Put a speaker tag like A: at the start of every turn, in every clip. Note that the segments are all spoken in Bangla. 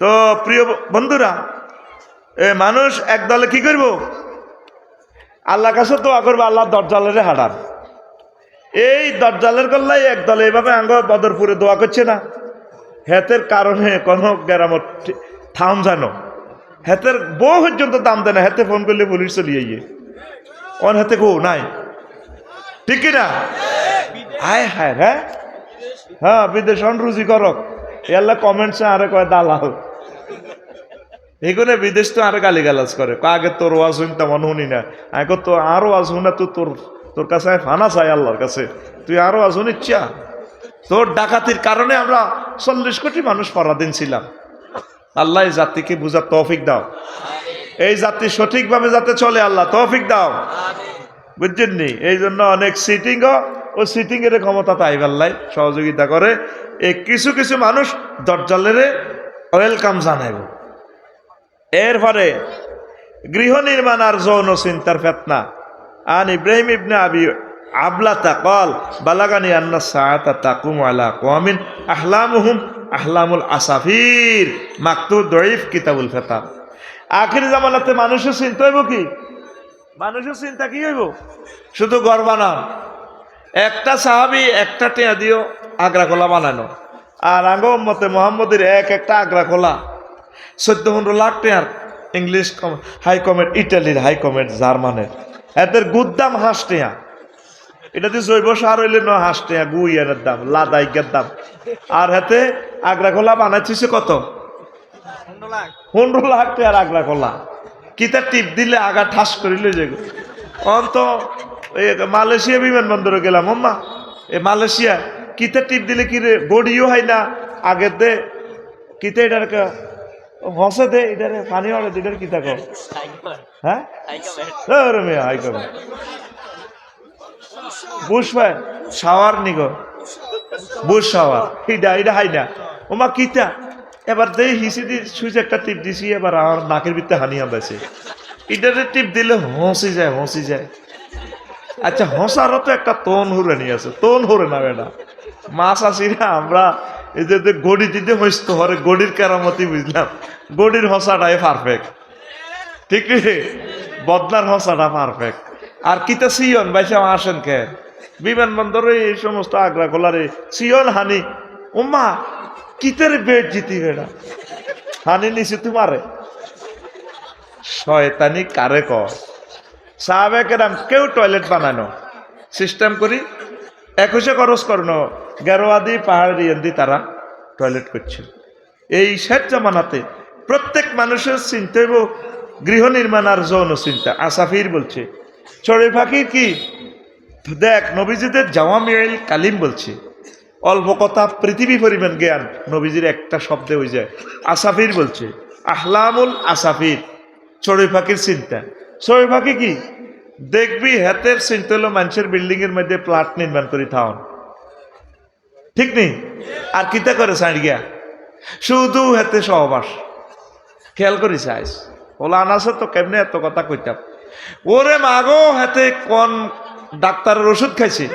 A: তো প্রিয় বন্ধুরা, এ মানুষ এক দলে কি করব? আল্লাহ কাছে দোয়া করব আল্লাহ দরজালের হারান এই দরজালের গল্লাই এক দলে এইভাবে আঙ্গ বদরপুরে দোয়া করছে না। হেতের কারণে কোনো গ্রামত থাম জানো। হেতের বউ পর্যন্ত দাম দেয় না, হেতে ফোন করলে পুলিশ চলিয়ে গিয়ে অন হেতে গো নাই? ঠিক কি না? হায় হায় হ্যাঁ হ্যাঁ বিদেশ রুজি করক। এল্লা কমেন্টসে আরে কয় দালাল। এগুলো বিদেশ তো আরে গালি গালাজ করে আগে তোর ওয়াজ শুন তেমন শুনি না। আগে তো আরও আজ শুনে তো তোর তোর কাছে ফানা চাই আল্লাহর কাছে। তুই আরও আজ শুনিচ্ছা? তোর ডাকাতির কারণে আমরা চল্লিশ কোটি মানুষ পরাধীন ছিলাম। আল্লাহ এই জাতিকে বুঝার তৌফিক দাও। এই জাতি সঠিকভাবে যাতে চলে আল্লাহ তৌফিক দাও। বুঝছেন নি? এই জন্য অনেক সিটিংও ও সিটিং এর ক্ষমতা তাই পাল্লাই সহযোগিতা করে। এই কিছু কিছু মানুষ দরজালের ওয়েলকাম জানাইব। এরপরে গৃহ নির্মাণ আর যৌন চিন্তার ফেতনা। আন ইব্রাহিম ইবনে আবি আবলা তাকল বালাগানি আন্না সাআতা তাকুম আলা কওমিন আহলামুহুম আহলামুল আসাফির। মাকতু দঈফ, কিতাবুল ফেতা। আখির জামানাতে মানুষের চিন্তা হইব কি? মানুষের চিন্তা কি হইব? শুধু ঘর বানান একটা সাহাবি, একটা টেয়া দিও আগ্রা খোলা বানানো। আর আঙ্গ মতে মোহাম্মদের এক একটা আগ্রা খোলা চোদ্দ পনেরো লাখ টেয়ার ইংলিশ হাই ইটালির, হাই জার্মানের। এদের গুদ্দাম হাঁস টেয়া। এটা দিয়ে জৈব সার হইলে ন হাঁস টেয়া গুইয়ানের দাম লাদাইকের দাম। আর হাতে আগ্রা খোলা বানাইছিস কত? পনেরো লাখ টেয়ার আগ্রা খোলা কিতা টিপ দিলে আগা ঠাস করিলে যে অন্ত এই মালয়েশিয়া বিমানবন্দরে গেলাম আম্মা এ, মালয়েশিয়া, কিতা টিপ দিলে কি রে? বডিও হয় না। আগের দে, কিতা এটার হসে দে, এটার পানি অড়ে এটার কিতা কর হ্যাঁ? মেয়ে, হাই করো বুশ ভাই, শাওয়ার নিগো বুশ শাওয়ার এটা এটা হাই না। ওমা কিতা? এবার দেই হিসি দি, সুইচ একটা টিপ দিছি, এবার আমার নাকের ভিতরে হানি আমবাছে এটাতে টিপ দিলে হসি যায় হসি যায়। আচ্ছা হসারও তো একটা তোন হুরে নিয়ে আছে। তোন হুরে না, বেটা। মাছ আসি না, আমরা এই যে গড়ি দিতে হইতো হরে গড়ির কেরামতি বুঝলাম। গড়ির হসাটাই পারফেক্ট ঠিক রে বদনার হসাটা পারফেক্ট আর কিতা সিয়ন? বাইসা আসেন কে? বিমানবন্দরে এই সমস্ত আগ্রা খোলারে সিয়ন হানি। ওমা কিতের বেড জিতি বেড়া হানি নিছি তোমারে। শয়তানি কারে কর সাহাবেকেরাম কেউ টয়লেট বানানো। সিস্টেম করি, একুশে খরচ করনো, গেরোয়াদি পাহাড়ি এন্দি তারা টয়লেট করছে এই শেষ জামানাতে প্রত্যেক মানুষের চিন্তা হইব, গৃহ নির্মাণ আর যৌন চিন্তা। আসাফির বলছে চড়ে ফাঁকির কি? দেখ, নবীজিদের জাওয়ামিয়াইল কালিম বলছে, অল্প কথা, পৃথিবী পরিমাণ জ্ঞান, নবীজির একটা শব্দে হয়ে যায় আসাফির বলছে, আহলামুল আসাফির চড়ে ফাঁকির চিন্তা। ফাঁকি কি? দেখবি হাতের চিন্তা মানুষের বিল্ডিং এর মধ্যে প্লাট নির্মাণ করি থাউন। ঠিক নেই? আর কিতা করে সাইড গিয়া? শুধু হাতে সহবাস। খেয়াল করি চাইস। ওলা আনাসে তো কেমনে এত কথা কইতাম? ওরে মাগো, হাতে কোন ডাক্তারের ওষুধ খাইছে?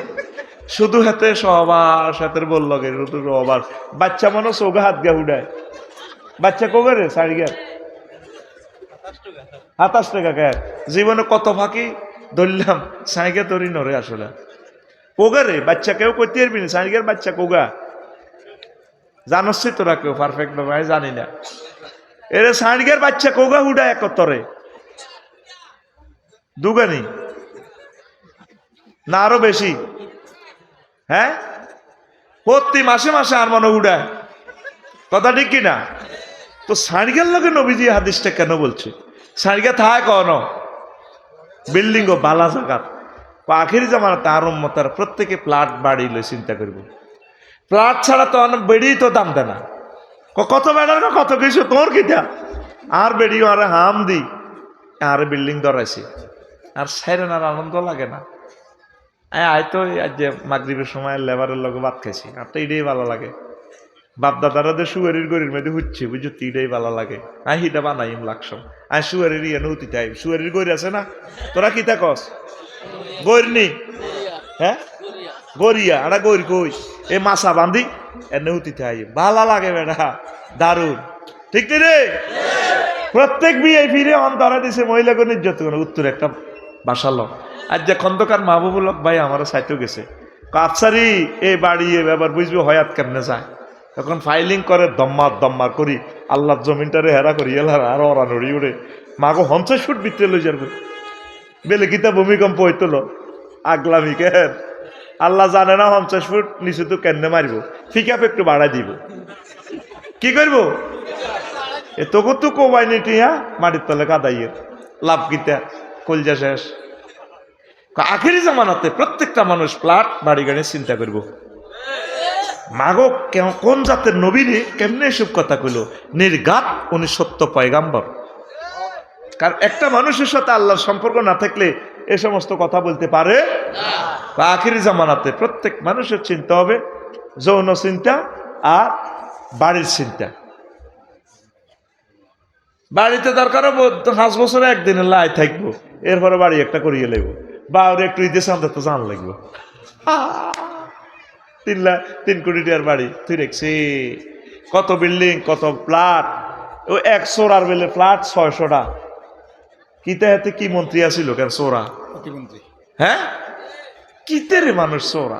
A: শুধু হাতে সহবাস, হাতের বল লগে শুধু সহবাস। বাচ্চা মনে চৌগা হাত গা উড়ায় বাচ্চা কোগে রে সাইড গিয়া? সাতাশ টাকা কে? জীবনে কত ফাঁকি ধরলাম? সাইকে তরি নরে আসলে। কোগা রে? বাচ্চা কেউ করতে পারবি না। সাইকের বাচ্চা কোগা? জানসি তোরা কেউ? পারফেক্ট ভাবে আমি জানি না। এরে, সাইকের বাচ্চা কোগা হুডা একতরে দুগানি? না, আরও বেশি। হ্যাঁ? প্রতি মাসে মাসে আর মনে উড়ায় কথা ঠিক কি না? তো সারিগার লোকে নবীজি হাদিসটা কেন বলছে? সারিগা থায় কন বিল্ডিং ও বালা জাগাত আখির জামানা তার মতার প্রত্যেকে প্লাট বাড়ি লই চিন্তা করব। প্লাট ছাড়া তো অনেক বেড়ি তো দাম দেয় না কত বেড়ার কত কিছু, তোর কিটা আর বেড়ি আর হাম দি। আর বিল্ডিং ধরাইছি। আর সাইরেন আর আনন্দ লাগে না। আয় তো আজ যে মাগরীবের সময় লেবারের লগে ভাত খাইছি। আর তো এটাই ভালো লাগে। বাপ দাদারা যে সুয়ারির গরির মধ্যে হচ্ছে, বুঝছ? তিটাই ভালো লাগে। আই হিটা বানাইম লাগসম আই সুয়ারির ইয়ে নৌতি তাই। সুয়ারির গরি আছে না? তোরা কি তা কস? গরিনি হ্যাঁ? গরিয়া আড়া গরি কই? এ মাছা বান্ধি এ নৌতি তাই। ভালো লাগে বেটা, দারুণ। ঠিক রে? প্রত্যেক বিয়ে ফিরে অন ধরা দিছে মহিলাকে নির্যাত করে উত্তর একটা বাসালো আর যে খন্দকার মাহবুবুল ভাই আমার সাইতেও গেছে। আফসারি এই বাড়ি, এ ব্যাপার, বুঝব হয়াত কেমনে যায়? তখন ফাইলিং করে, দম্মার দম্মার করি, আল্লাহর জমিনটারে হেরা করি, এলার আর ওরা নড়ি উড়ে। মাগো হঞ্চাশ ফুট ভিতরে লই যাবে বেলে কিতা ভূমিকম্প হইতলো? আগলামি কেন আল্লাহ জানে না পঞ্চাশ ফুট নিচে তো কেন্দ্রে মারিব। ফিকাপ একটু বাড়াই দিব। কি করব? এ তোকে তো কোবাইনি টিয়া, মাটির তলে কাদাইয়ের লাভ কিতা কলজা শেষ। আখেরি জামানাতে প্রত্যেকটা মানুষ প্লাট, বাড়ি গাড়ি চিন্তা করব। মাগো কোন জাতের নবীরে কেমনে এসব কথা কইল? নির্গাত উনি সত্য পয়গাম্বর। কারণ একটা মানুষের সাথে আল্লাহর সম্পর্ক না থাকলে এ সমস্ত কথা বলতে পারে বা আখিরি জামানাতে প্রত্যেক মানুষের চিন্তা হবে যৌন চিন্তা আর বাড়ির চিন্তা। বাড়িতে দরকার পাঁচ বছরে একদিনের লাই থাকব, এরপরে বাড়ি একটা করিয়ে লাগবো বা ওর একটু ঈদে সামনে তো জান লাগবো। তিন লাখ তিন কোটি টাকার বাড়ি তুই দেখছি। কত বিল্ডিং কত ফ্ল্যাট ও একশোর আর বেলে ফ্ল্যাট ছয়শোটা। কিতে হাতে কি মন্ত্রী আছিল কেন সোরা? হ্যাঁ? কিতে রে মানুষ সোরা?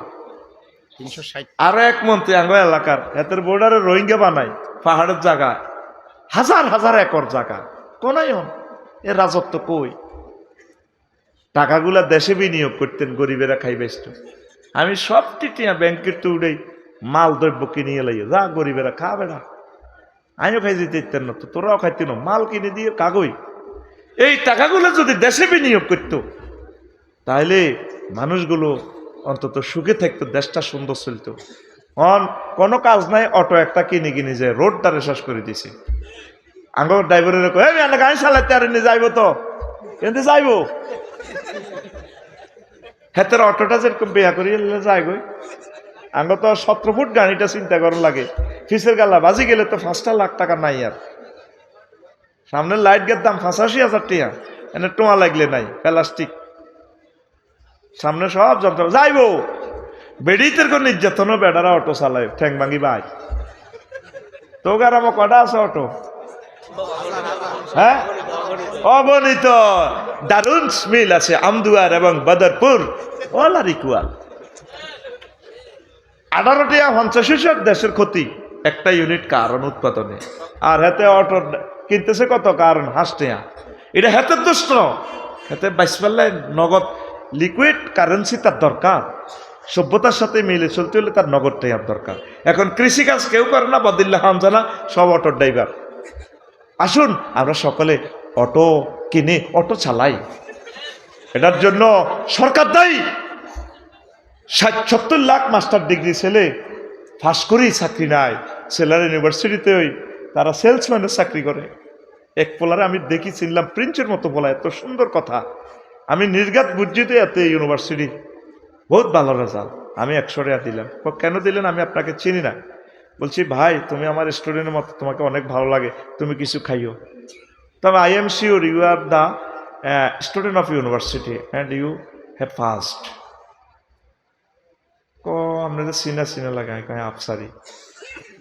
A: আরও এক মন্ত্রী আঙ্গ এলাকার এতের বোর্ডারে রোহিঙ্গা বানাই পাহাড়ের জায়গা হাজার হাজার একর জায়গা। কোনাই হন? এ রাজত্ব কই? টাকাগুলা দেশে বিনিয়োগ করতেন গরিবেরা খাই বেস্ট আমি সব টিটিয়া ব্যাংকের তো মাল দ্রব্য কিনিয়ে লাইয়ে, যা গরিবেরা খাবে না। আমিও খাই যেতে না তো, তোরাও খাইতেন মাল কিনে দিয়ে কাগই। এই টাকাগুলো যদি দেশে বিনিয়োগ করতো তাহলে মানুষগুলো অন্তত সুখে থাকতো, দেশটা সুন্দর চলতো। অন, কোনো কাজ নাই, অটো একটা কিনে কিনে যায় রোডটারে শেষ করে দিছে। আঙ্গ ড্রাইভারের গাড়ি চালাতে আর এনে যাইবো তো? কিন্তু যাইবো। হেতের অটোটা যেরকম বেয়া করি যাই গই আঙ্গ তো সতেরো ফুট গাড়িটা চিন্তা করার লাগে। ফিসের গালা বাজি গেলে তো পাঁচটা লাখ টাকা নাই আর। সামনের লাইট গের দাম পঁচাশি হাজার টিয়া এনে টোয়া লাগলে নাই প্লাস্টিক সামনে সব যন্ত্র যাইবো। বেডিতের কোন নির্যাতনও বেডারা অটো চালায়। ঠ্যাং ভাঙি বাই। তো আমার কটা আছে অটো? হ্যাঁ? অগণিত। দারুণ মিল আছে আমদুয়ার এবং বদরপুর। অল আর ইকুয়াল আঠারোটি পঞ্চাশি দেশের ক্ষতি। একটা ইউনিট কারণ উৎপাদনে আর হাতে অটো কিনতেছে কত কারণ? হাসটিয়া। এটা হাতের দোষ ন হাতে বাইশ পাল্লায় নগদ লিকুইড কারেন্সি তার দরকার। সভ্যতার সাথে মিলে চলতে হলে তার নগদটাই আর দরকার। এখন কৃষিকাজ কেউ করে না, বদিল্লা হামজানা সব অটোর ড্রাইভার আসুন, আমরা সকলে অটো কিনে অটো চালাই। এটার জন্য সরকার দায়ী। ষাট, সত্তর লাখ মাস্টার ডিগ্রি ছেলে ফাঁস করেই চাকরি নাই। ছেলের ইউনিভার্সিটিতে ওই তারা সেলসম্যানের চাকরি করে। এক পোলারে আমি দেখি চিনলাম প্রিন্সের মতো বলা এত সুন্দর কথা। আমি নির্গাত বুঝিতে এতে ইউনিভার্সিটি। বহুত ভালো রেজাল্ট আমি একশো টাকা দিলাম। কেন দিলেন আমি আপনাকে চিনি না। বলছি, ভাই, তুমি আমার স্টুডেন্টের মতো, তোমাকে অনেক ভালো লাগে। তুমি কিছু খাইও। তবে I am sure you are the student of university and you have first ক, আপনাদের সিনা সিনা লাগায়, কয় আফসারি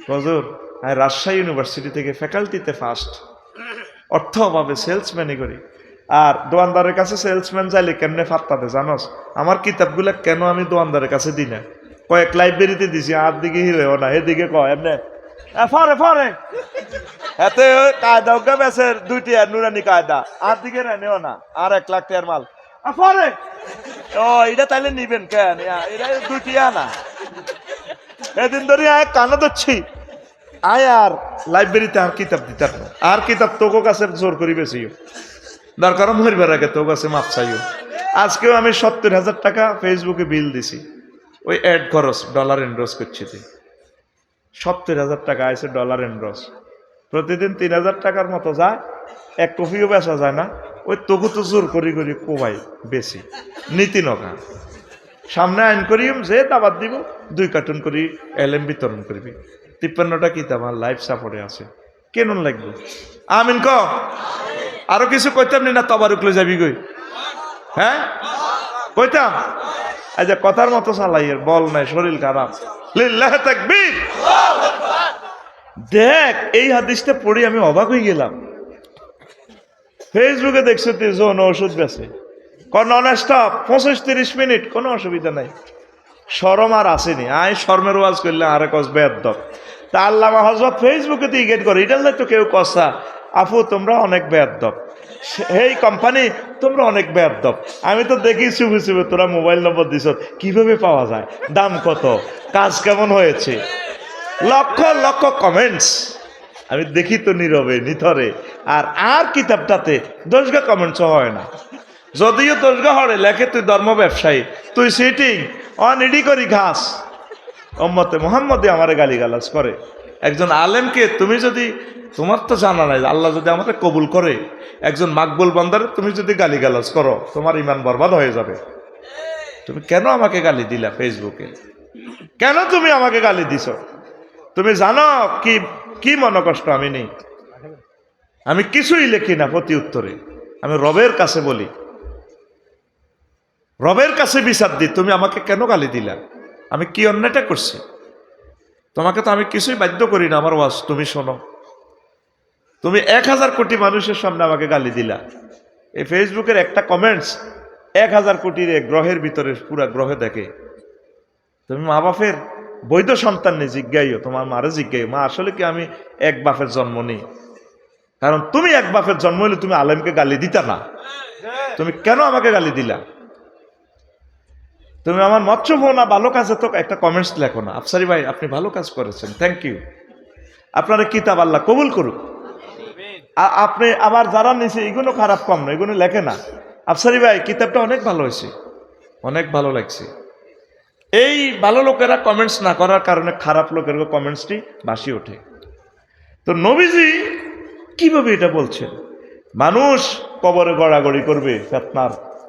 A: হজুর, আমি রাজশাহী ইউনিভার্সিটি থেকে ফ্যাকাল্টিতে ফার্স্ট অর্থ অভাবে সেলসম্যানই করি। আর দোয়ানদারের কাছে সেলসম্যান চাইলে কেমনে ফাত্তাতে জানোস? আমার কিতাবগুলো কেন আমি দোয়ানদারের কাছে দিই না? কয়েক লাইব্রেরিতে দিছি, আর দিকে হিলেও না, এদিকে কয় এমনি ফরে ফরে। এতে কায়দা ওকে বেসের দুইটি আর নুরানি কায়দা। আর দিকে নেও না, আর এক লাখ টাকার মাল। ফরে। ও এটা তাইলে নিবেন কেন? এটা দুইটি আনা এদিন ধরে আয়, কানা দিচ্ছি আয় আর লাইব্রেরিতে আর কিতাব দিতার না। আর কিতাব তোকে কাছে জোর করি বেশিও দরকার মরবার আগে তোর কাছে মাপ চাইও। আজকেও আমি সত্তর হাজার টাকা ফেসবুকে বিল দিছি। ওই অ্যাড খরচ ডলার এনরোস করছি তুই সত্তর হাজার টাকা আছে ডলার এনরোস প্রতিদিন তিন হাজার টাকার মতো যায়, এক কফিও বেচা যায় না। ওই তবু তো জোর করি করি কোবাই বেশি। নীতি নকা সামনে আইন করিম, যে দাবাত দিব, দুই কার্টুন করি এলএম বিতরণ করবি। তিপ্পান্নটা কিতাব আমার লাইফ সাপোর্টে আছে। কেন লাগবে? আমিন ক? আরও কিছু কইতাম নি না তবারুকলে যাবি গই হ্যাঁ? কইতাম? যে কথার মতো চালাইয়ের বল নাই, শরীর খারাপ। লিল্লাহ তাকবীর। দেখ, এই হাদিসটা পড়ে আমি অবাক হয়ে গেলাম। ফেসবুকে দেখছ তুই যৌন ওষুধ বেছে। কোন স্টপ পঁচিশ তিরিশ মিনিট, কোনো অসুবিধা নাই। শরম আর আসেনি। আয়, শর্মের ওয়াজ করলে আরে কস বেদ তা আল্লামা হজরত ফেসবুকে তো ইগেট করে এটা তো কেউ কসা। আফু, তোমরা অনেক বেদ এই কোম্পানি তোমরা অনেক বেদ আমি তো দেখি চুপে চুপে তোরা মোবাইল নম্বর দিছ। কীভাবে পাওয়া যায়? দাম কত? কাজ কেমন হয়েছে? লক্ষ লক্ষ কমেন্টস আমি দেখি তো নীরবে, নিথরে। আর আর কিতাবটাতে দশগা কমেন্টস হয় না। যদিও দশগা হরে, লেখে তুই ধর্ম ব্যবসায়ী। তুই সিটিং অনিডি করি ঘাস। ওম্মতে মোহাম্মদে আমারে গালি গালাজ করে। একজন আলেমকে তুমি যদি, তোমার তো জানা নাই, আল্লাহ যদি আমাকে কবুল করে, একজন মাকবুল বান্দারে তুমি যদি গালি গালাজ করো, তোমার ইমান বরবাদ হয়ে যাবে। তুমি কেন আমাকে গালি দিলা ফেসবুকে? কেন তুমি আমাকে গালি দিছ? তুমি জানো কি কি মনকষ্ট আমি নেই। আমি কিছুই লিখি না প্রতি উত্তরে। আমি রবের কাছে বলি। রবের কাছে বিচার দিই, তুমি আমাকে কেন গালি দিলা? আমি কি অন্যায়টা করছি? তোমাকে তো আমি কিছুই বাধ্য করি না আমার ওয়াজ, তুমি শোনো। তুমি এক হাজার কোটি মানুষের সামনে আমাকে গালি দিলা। এই ফেসবুকের একটা কমেন্টস এক হাজার কোটির এক গ্রহের ভিতরে পুরা গ্রহে দেখে। তুমি মা বাপের বৈধ সন্তান নেই জিজ্ঞাইও, তোমার মারে জিজ্ঞাইও, মা, আসলে কি আমি এক বাপের জন্ম নেই? কারণ তুমি এক বাপের জন্ম হলে তুমি আলেমকে গালি দিতা না। তুমি কেন আমাকে গালি দিলা? তুমি আমার মৎস্য না ভালো কাজে তো একটা কমেন্টস লেখো না। আফসারি ভাই, আপনি ভালো কাজ করেছেন। থ্যাংক ইউ আপনারা কিতাব আল্লাহ কবুল করুক। আপনি আবার যারা নিছে, এগুলো খারাপ কম না, এগুলো লেখে না। আফসারি ভাই, কিতাবটা অনেক ভালো হয়েছে। অনেক ভালো লাগছে। এই ভালো লোকেরা কমেন্টস না করার কারণে খারাপ লোকের কমেন্টসটি বাসি ওঠে। তো নবীজি কীভাবে এটা বলছেন? মানুষ কবরে গড়াগড়ি করবে, ফেতনার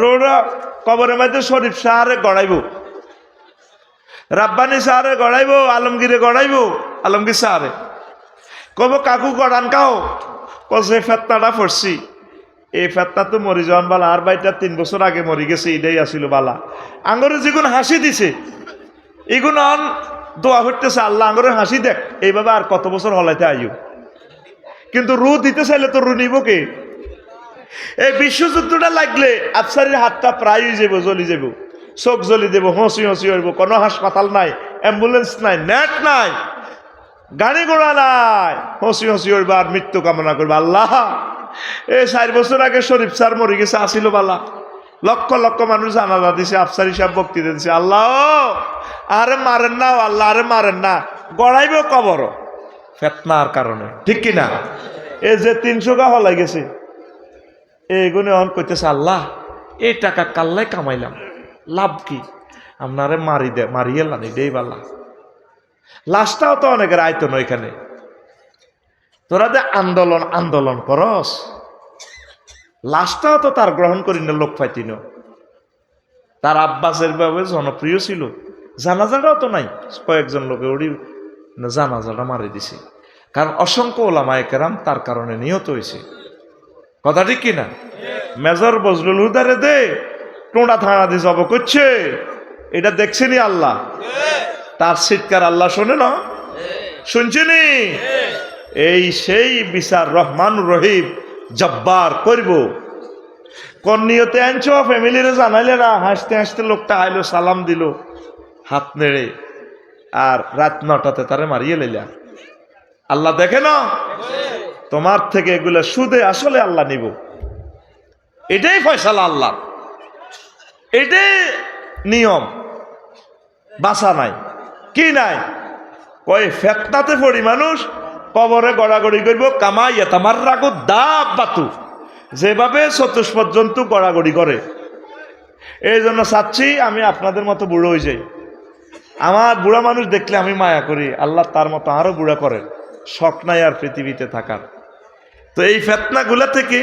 A: রোড কবরের মধ্যে শরীফ সাহারে গড়াইব। রাব্বানি সাহারে গড়াইব, আলমগীরে গড়াইব, আলমগীর সাহারে কব কাকু, গড়ান কাও কসে ফেতনাটা পড়ছি এই ফেতনা তো মরি যাওয়ান বালা। আর বাইটা তিন বছর আগে মরি গেছে, এটাই আসিল বালা। আঙ্গরে যেগুন হাসি দিছে, এগুন অন দোয়া করতেছে আল্লাহ, আঙ্গরে হাসি দেখ, এইভাবে আর কত বছর হলাইতে আইও? কিন্তু রু দিতে চাইলে তো রু নিব কে? এই বিশ্বযুদ্ধটা লাগলে আফসারির হাতটা প্রায় যাব, জ্বলি যাব। চোখ জ্বলি দেব হসি হসি হইব। কোনো হাসপাতাল নাই, অ্যাম্বুলেন্স নাই, নেট নাই, গাড়ি ঘোড়া নাই। হসি হসি হইবা আর মৃত্যু কামনা করবা। আল্লাহ, এই চার বছর আগে শরীফ স্যার মরে গেছে, আসিল বালা। লক্ষ লক্ষ মানুষ জানাজা দিছে, আফসারি সাহেব বক্তৃতা দিছে। আল্লাহ, আরে মারেন না, আল্লাহ, আরে মারেন না। গড়াইব কবর ফেতনার কারণে, ঠিক কিনা? এই যে তিনশো গা হলাই গেছে। এইগুলো অন করতেছে আল্লাহ, এই টাকা কাল্লাই কামাইলাম। লাভ কি? আপনারে মারি দে, মারিয়ে লানি, দেই বাল্লা। লাশটাও তো অনেকের আয়তো নয় এখানে তোরা যে আন্দোলন আন্দোলন করস, লাশটাও তো তার গ্রহণ করি না লোক পাইতিন তার আব্বাসের ভাবে জনপ্রিয় ছিল। জানাজাটাও তো নাই। কয়েকজন লোকে ওড়ি জানাজাটা মারি দিছে। কারণ অসংখ্য ওলামায় কেরাম তার কারণে নিহত হয়েছে কথা ঠিক কিনা? মেজর বজরুল হুদারে দে, টোঁড়া থানা দিয়ে জব করছে। এটা দেখছেনি আল্লাহ? তার চিৎকার আল্লাহ শোনে না? শুনছেনি এই সেই বিচার রহমান রহিম জব্বার করব। কোন নিয়তে আনছো ফ্যামিলিরে জানাইলে না? হাসতে হাসতে লোকটা আইলো, সালাম দিল, হাত নেড়ে, আর রাত নটাতে তারে মারিয়ে লইলা। আল্লাহ দেখে না? তোমার থেকে এগুলো সুদে আসলে আল্লাহ নিব। এটাই ফয়সালা আল্লাহ এটাই নিয়ম। বাসা নাই। কি নাই? কই ফেতনাতে পড়ি মানুষ, কবরে গড়াগড়ি করব কামাই তামার রাগো দাব বাতু যেভাবে চতুষ্পদ জন্তু গড়াগড়ি করে। এই জন্য চাচ্ছি আমি আপনাদের মতো বুড়ো হয়ে যাই। আমার বুড়া মানুষ দেখলে আমি মায়া করি। আল্লাহ তার মতো আরও বুড়া করেন। শখ নাই আর পৃথিবীতে থাকার। তো এই ফেতনাগুলা থেকে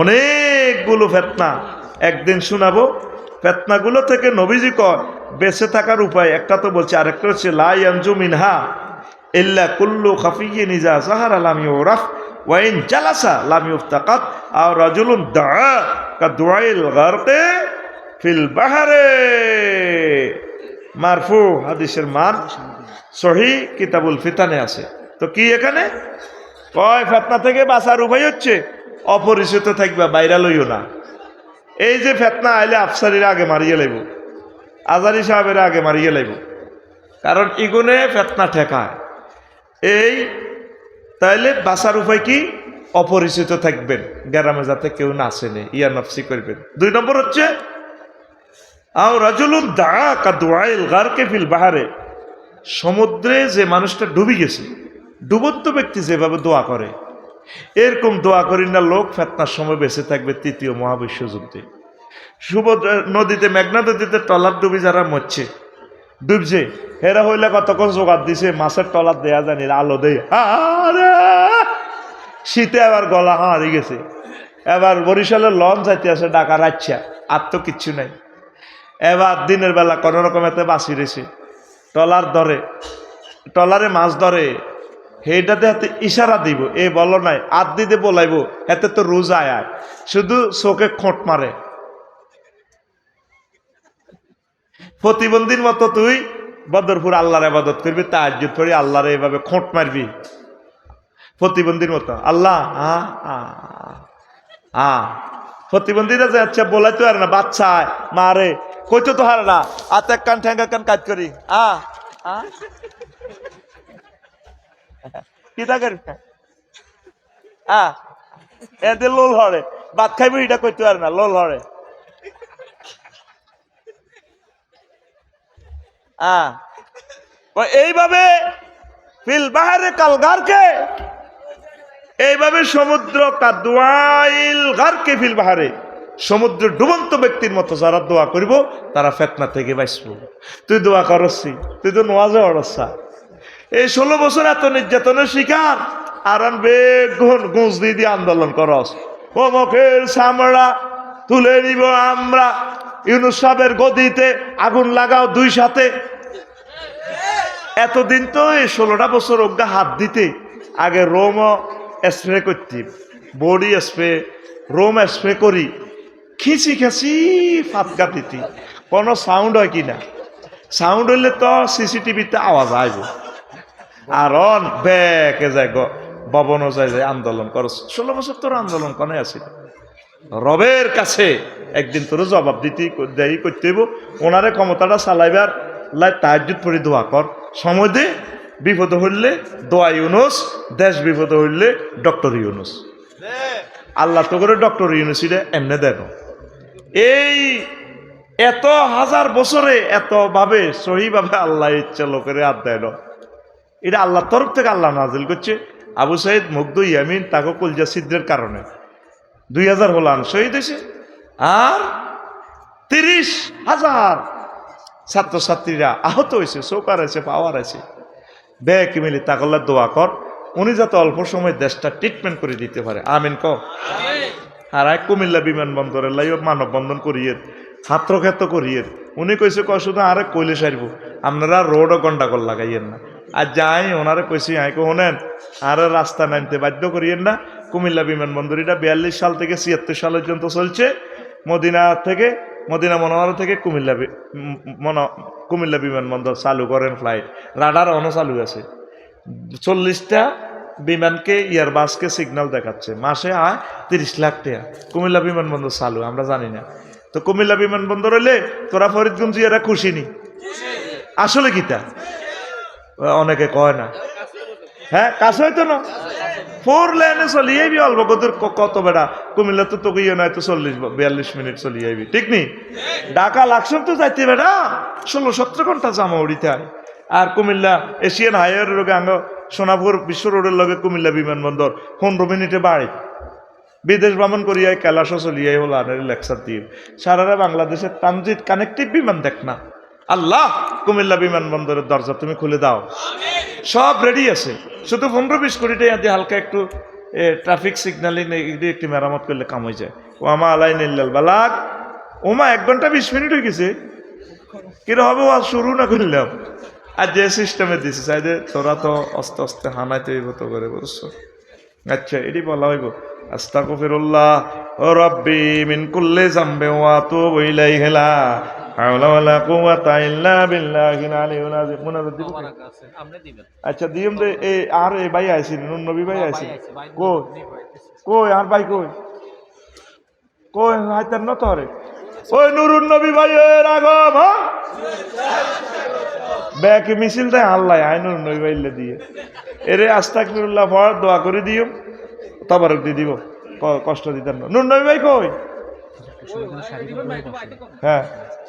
A: অনেকগুলো ফেতনা একদিন শোনাবো। ফেতনাগুলো থেকে নবীজি কয়, বেঁচে থাকার উপায় একটা তো বলছে, আরেকটা হচ্ছে লাই আঞ্জু মিনহা ইল্লা কুল্লু খাফিয়ে নিজা সাহার আলামি ওরাফ ওয়াইন জালাসা লামি উফতাকাত আর রাজুলুন দা কা দুয়াইল গারতে ফিল বাহারে। মারফু হাদিসের মান সহি, কিতাবুল ফিতানে আছে। তো কি এখানে? কয়, ফেতনা থেকে বাঁচার উপায় হচ্ছে? অপরিচিত থাকবা, বাইরা লইও না। এই যে ফেতনা, আইলে আফসারির আগে মারিয়ে লাইব। আজারি সাহেবের আগে মারিয়ে লাইব। কারণ ইগুনে ফেতনা ঠেকায়। এই, তাইলে বাঁচার উপায় কি? অপরিচিত থাকবেন, গ্রামে যাতে কেউ না আসেনি ইয়া নফসি করবেন। দুই নম্বর হচ্ছে, আও রাজুলুন দা কা দোয়াইল গারকে বাহারে। সমুদ্রে যে মানুষটা ডুবি গেছে ডুবন্ত ব্যক্তি যেভাবে দোয়া করে, এরকম দোয়া করি না লোক ফেতনার সময় বেঁচে থাকবে তৃতীয় মহাবিশ্ব যুদ্ধে সুভদ্রা নদীতে, মেঘনা নদীতে টলার ডুবি যারা মরছে, ডুবছে, হেরা হইলে কতক্ষণ জোগাড় দিছে, মাছের টলার দেয়া জানি আলো দেয় আরে! শীতে আবার গলা হারিয়ে গেছে। এবার বরিশালের লঞ্চ যাইতে আছে ডাকা রাচ্ছা আর তো কিচ্ছু নাই। এবার দিনের বেলা কোনো রকম এতে বাঁচি টলার ধরে, টলারে মাছ ধরে সেইটাতে হাতে ইশারা দিব। এ বলো নাই আদ দিতে বলাইব এতে তো রোজ আয়। শুধু চোখে খোঁট মারে। প্রতিবন্ধীর মতো তুই বদরপুর আল্লাহর আবাদত করবি তাহাজ পড়ি আল্লাহরে এভাবে খোঁট মারবি। প্রতিবন্ধীর মতো। আল্লাহ, আ আ প্রতিবন্ধীরা যে আচ্ছা বলাইতে পারে না, বাচ্চা, মারে। কইতো তো হারে না, আত কান ঠ্যাঙ্গা কান কাজ করি। আ আ। কি থাকেন আ এদের লোল হরে, ভাত খাইবি এটা কইতে পারে না, লোল হরে। ও এইভাবে ফিল বাহারে কালগারকে, এইভাবে সমুদ্র কাদুয়াইল গারকে ফিল বাহারে, সমুদ্র ডুবন্ত ব্যক্তির মতো যারা দোয়া করিব, তারা ফেতনা থেকে বাঁচব তুই দোয়া করছি তুই তো নোয়াজে অরসা এই ষোলো বছর এত নির্যাতনের শিকার। আর বেগুন গুঁজ দিয়ে দিয়ে আন্দোলন করস। অমকের চামড়া তুলে নিব আমরা। ইউনুস গদিতে আগুন লাগাও দুই সাথে। এতদিন তো এই ষোলোটা বছর অজ্ঞা হাত দিতে। আগে রোম স্প্রে করতি, বডি স্প্রে, রোম স্প্রে করি। খিচি খেঁচি ফাতকা দিতি কোনো সাউন্ড হয় কি না? সাউন্ড হইলে তো সিসিটিভিতে আওয়াজ আইব। আর অন ব্যাকে যায় গ ভবনও যায় যায় আন্দোলন করো। ষোলো বছর তোর আন্দোলন কনে আছিল রবের কাছে একদিন তোর জবাব দিতে দেরি করতে ওনারে ক্ষমতাটা চালাইবার লাই তাহাজুদ পড়ি দোয়া কর। সময় দে, বিপদ হইলে দোয়া ইউনুস, দেশ বিপদ হইলে ডক্টর ইউনুস। আল্লাহ তো করে ডক্টর ইউনুসিরে এমনে দেখো এই এত হাজার বছরে এত ভাবে সহিভাবে আল্লাহ ইচ্ছা লোকের হাত দেয় এটা আল্লাহর তরফ থেকে আল্লাহ নাজিল করছে। আবু সাইদ, মুগ্ধ, ইয়ামিন, তাকে কলজা সিদ্ধের কারণে। দুই হাজার হলান শহীদ হয়েছে। আর তিরিশ হাজার ছাত্রছাত্রীরা আহত হয়েছে, চৌকার আছে, পাওয়ার আছে। ব্যাগ মিলি তাকল্লা দোয়া কর, উনি যাতে অল্প সময় দেশটা ট্রিটমেন্ট করে দিতে পারে। আমিন ক আর এক কুমিল্লা বিমানবন্দরের লাই মানববন্ধন করিয়ে ছাত্রক্ষেত্র করিয়ে। উনি কইছে ক শুধু আরে কইলে সারব। আপনারা রোডও গন্ডাগোল লাগাইয়েন না। আর যাই, ওনারে কইছি কো শোনেন আর রাস্তা নামতে বাধ্য করিয়েন না। কুমিল্লা বিমানবন্দর এটা বিয়াল্লিশ সাল থেকে ছিয়াত্তর সাল পর্যন্ত চলছে। মদিনা থেকে, মদিনা মনোহর থেকে কুমিল্লা মনো কুমিল্লা বিমানবন্দর চালু করেন ফ্লাইট রাডার অনও চালু আছে। চল্লিশটা বিমানকে এয়ারবাসকে সিগন্যাল দেখাচ্ছে। মাসে, আয়, তিরিশ লাখ টাকা। কুমিল্লা বিমানবন্দর চালু, আমরা জানি না। তো কুমিল্লা বিমানবন্দর হইলে তোরা ফরিদগঞ্জ এরা খুশি নি? আসলে কিতা? অনেকে কয় না। হ্যাঁ কাছে হইতো না? ফোর লাইনে চলিয়ে আইবি অল্প কত বেড়া? কুমিল্লা তো তোকে ইয়ে নয় তো চল্লিশ বিয়াল্লিশ মিনিট চলিয়ে আইবি। ঠিক নি? ঢাকা লাকসাম তো যাইতে বেড়া। ষোলো সতেরো ঘণ্টা জামা উড়িতে হয় আর কুমিল্লা এশিয়ান হাইওয়ের রোগে আঙ্গ সোনাপুর বিশ্ব রোডের লগে কুমিল্লা বিমানবন্দর। পনেরো মিনিটে বাড়ি। বিদেশ ভ্রমণ করিয়ায় কেলাশ চলিয়াই হল আর লেকচার দিয়ে। সারারা বাংলাদেশের ট্রানজিট কানেক্টিভ বিমান দেখ না। আল্লাহ, কুমিল্লা বিমানবন্দরের দরজা তুমি খুলে দাও। সব রেডি আছে। শুধু পনেরো বিশ কোটি টাকা দিয়ে হালকা একটু ট্রাফিক সিগন্যালিং একটু মেরামত করলে কাম হয়ে যায়। ও আমা আলাই নিল্লাল বালাক ওমা, এক ঘণ্টা বিশ মিনিট হয়ে গেছে। কিরে হবে, ও শুরু না করলাম। আর যে সিস্টেমে দিছে, চাই যে তোরা তো আস্তে আস্তে হানাইতে হইব তো করে বুঝছ? আচ্ছা এটি বলা হইব। আস্তাগফিরুল্লাহ, ও রব্বি, মিন কুল্লি জামবি ওয়া আতুবু ইলাইহি লা আচ্ছা দিম দে এই আর এই ভাই আইছিল নুন নবী ভাই আইছিল
B: আছে, ভাই
A: কই? কই আর ভাই কই? কই হাইতার ন তোরে ওই নুরুন নবী ভাই এ হ্যাঁ? ব্যাকে মিছিল দেয় আল্লাহ আই নুরুন নবী ভাই দিয়ে। এরে আস্তাগফিরুল্লাহ পড় দোয়া করে দিও। তবারক দিয়ে দিব। কষ্ট দিতেন না। নুর নবী ভাই কই? হ্যাঁ।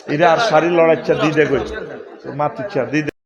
A: এরা আর শাড়ি লড়াইচ্ছা দিদে কই মাতিচ্ছা দিদে